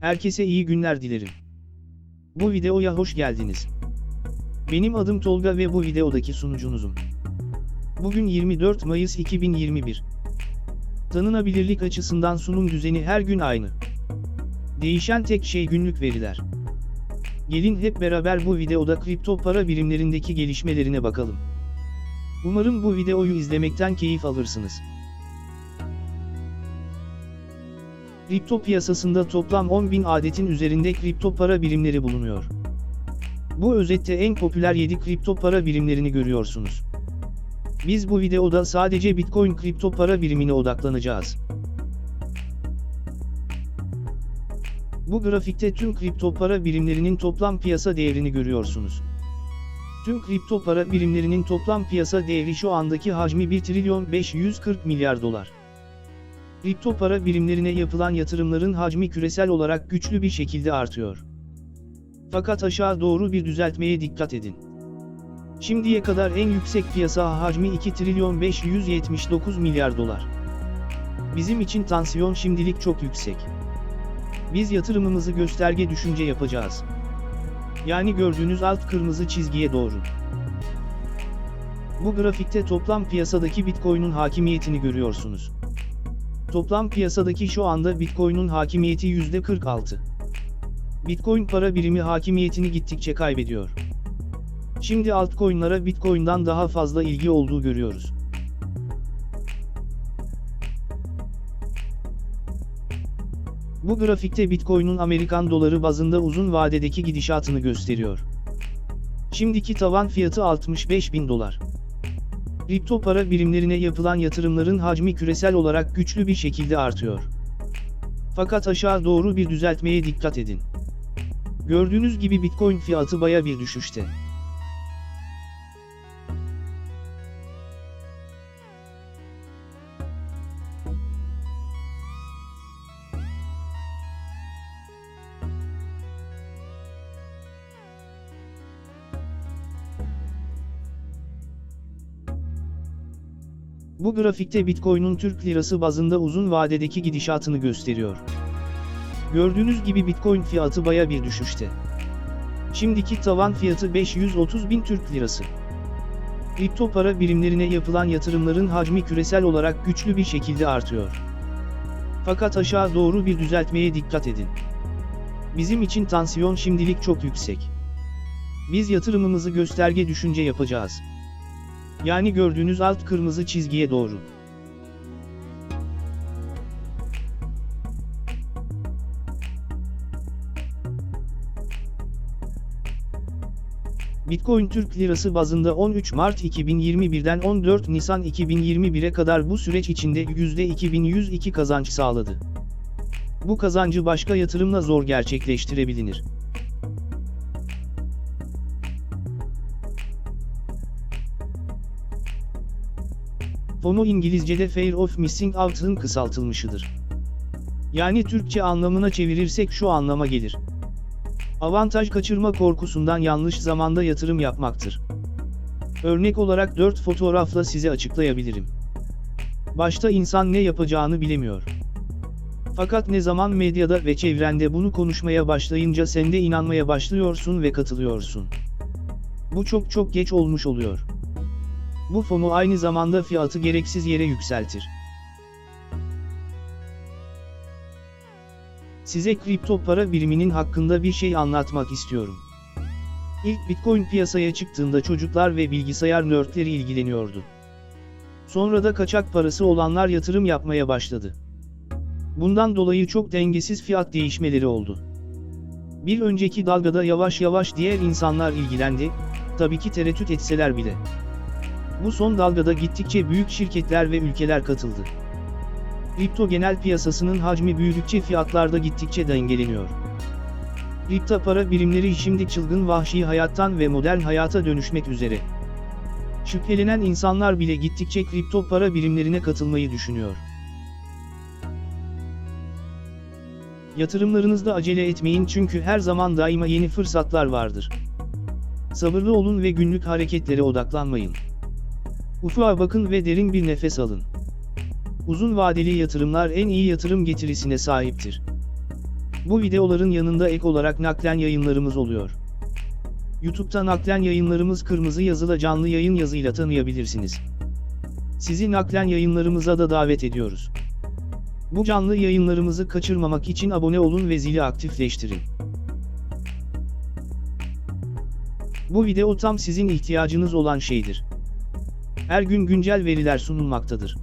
Herkese iyi günler dilerim. Bu videoya hoş geldiniz. Benim adım Tolga ve bu videodaki sunucunuzum. Bugün 24 Mayıs 2021. Tanınabilirlik açısından sunum düzeni her gün aynı. Değişen tek şey günlük veriler. Gelin hep beraber bu videoda kripto para birimlerindeki gelişmelerine bakalım. Umarım bu videoyu izlemekten keyif alırsınız. Kripto piyasasında toplam 10.000 adetin üzerinde kripto para birimleri bulunuyor. Bu özette en popüler 7 kripto para birimlerini görüyorsunuz. Biz bu videoda sadece Bitcoin kripto para birimine odaklanacağız. Bu grafikte tüm kripto para birimlerinin toplam piyasa değerini görüyorsunuz. Tüm kripto para birimlerinin toplam piyasa değeri şu andaki hacmi 1 trilyon 540 milyar dolar. Kripto para birimlerine yapılan yatırımların hacmi küresel olarak güçlü bir şekilde artıyor. Fakat aşağı doğru bir düzeltmeye dikkat edin. Şimdiye kadar en yüksek piyasa hacmi 2 trilyon 579 milyar dolar. Bizim için tansiyon şimdilik çok yüksek. Biz yatırımımızı gösterge düşünce yapacağız. Yani gördüğünüz alt kırmızı çizgiye doğru. Bu grafikte toplam piyasadaki Bitcoin'in hakimiyetini görüyorsunuz. Toplam piyasadaki şu anda Bitcoin'in hakimiyeti %46. Bitcoin para birimi hakimiyetini gittikçe kaybediyor. Şimdi altcoin'lara Bitcoin'dan daha fazla ilgi olduğu görüyoruz. Bu grafikte Bitcoin'in Amerikan doları bazında uzun vadedeki gidişatını gösteriyor. Şimdiki tavan fiyatı 65 bin dolar. Kripto para birimlerine yapılan yatırımların hacmi küresel olarak güçlü bir şekilde artıyor. Fakat aşağı doğru bir düzeltmeye dikkat edin. Gördüğünüz gibi Bitcoin fiyatı baya bir düşüşte. Bu grafikte Bitcoin'in Türk lirası bazında uzun vadedeki gidişatını gösteriyor. Gördüğünüz gibi Bitcoin fiyatı baya bir düşüşte. Şimdiki tavan fiyatı 530 bin Türk lirası. Kripto para birimlerine yapılan yatırımların hacmi küresel olarak güçlü bir şekilde artıyor. Fakat aşağı doğru bir düzeltmeye dikkat edin. Bizim için tansiyon şimdilik çok yüksek. Biz yatırımımızı gösterge düşünce yapacağız. Yani gördüğünüz alt kırmızı çizgiye doğru. Bitcoin Türk Lirası bazında 13 Mart 2021'den 14 Nisan 2021'e kadar bu süreç içinde %2102 kazanç sağladı. Bu kazancı başka yatırımla zor gerçekleştirebilir. FOMO İngilizce'de Fear of Missing Out'ın kısaltılmışıdır. Yani Türkçe anlamına çevirirsek şu anlama gelir. Avantaj kaçırma korkusundan yanlış zamanda yatırım yapmaktır. Örnek olarak 4 fotoğrafla size açıklayabilirim. Başta insan ne yapacağını bilemiyor. Fakat ne zaman medyada ve çevrende bunu konuşmaya başlayınca sen de inanmaya başlıyorsun ve katılıyorsun. Bu çok çok geç olmuş oluyor. Bu FOMO aynı zamanda fiyatı gereksiz yere yükseltir. Size kripto para biriminin hakkında bir şey anlatmak istiyorum. İlk Bitcoin piyasaya çıktığında çocuklar ve bilgisayar nerdleri ilgileniyordu. Sonra da kaçak parası olanlar yatırım yapmaya başladı. Bundan dolayı çok dengesiz fiyat değişmeleri oldu. Bir önceki dalgada yavaş yavaş diğer insanlar ilgilendi, tabii ki tereddüt etseler bile. Bu son dalgada gittikçe büyük şirketler ve ülkeler katıldı. Kripto genel piyasasının hacmi büyüdükçe fiyatlarda gittikçe dengeleniyor. Kripto para birimleri şimdi çılgın vahşi hayattan ve modern hayata dönüşmek üzere. Şüphelenen insanlar bile gittikçe kripto para birimlerine katılmayı düşünüyor. Yatırımlarınızda acele etmeyin çünkü her zaman daima yeni fırsatlar vardır. Sabırlı olun ve günlük hareketlere odaklanmayın. Ufuğa bakın ve derin bir nefes alın. Uzun vadeli yatırımlar en iyi yatırım getirisine sahiptir. Bu videoların yanında ek olarak naklen yayınlarımız oluyor. YouTube'da naklen yayınlarımız kırmızı yazılı canlı yayın yazıyla tanıyabilirsiniz. Sizi naklen yayınlarımıza da davet ediyoruz. Bu canlı yayınlarımızı kaçırmamak için abone olun ve zili aktifleştirin. Bu video tam sizin ihtiyacınız olan şeydir. Her gün güncel veriler sunulmaktadır.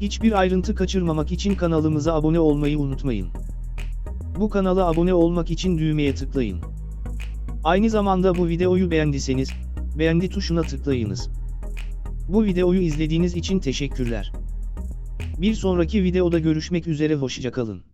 Hiçbir ayrıntı kaçırmamak için kanalımıza abone olmayı unutmayın. Bu kanala abone olmak için düğmeye tıklayın. Aynı zamanda bu videoyu beğendiyseniz, beğendi tuşuna tıklayınız. Bu videoyu izlediğiniz için teşekkürler. Bir sonraki videoda görüşmek üzere hoşça kalın.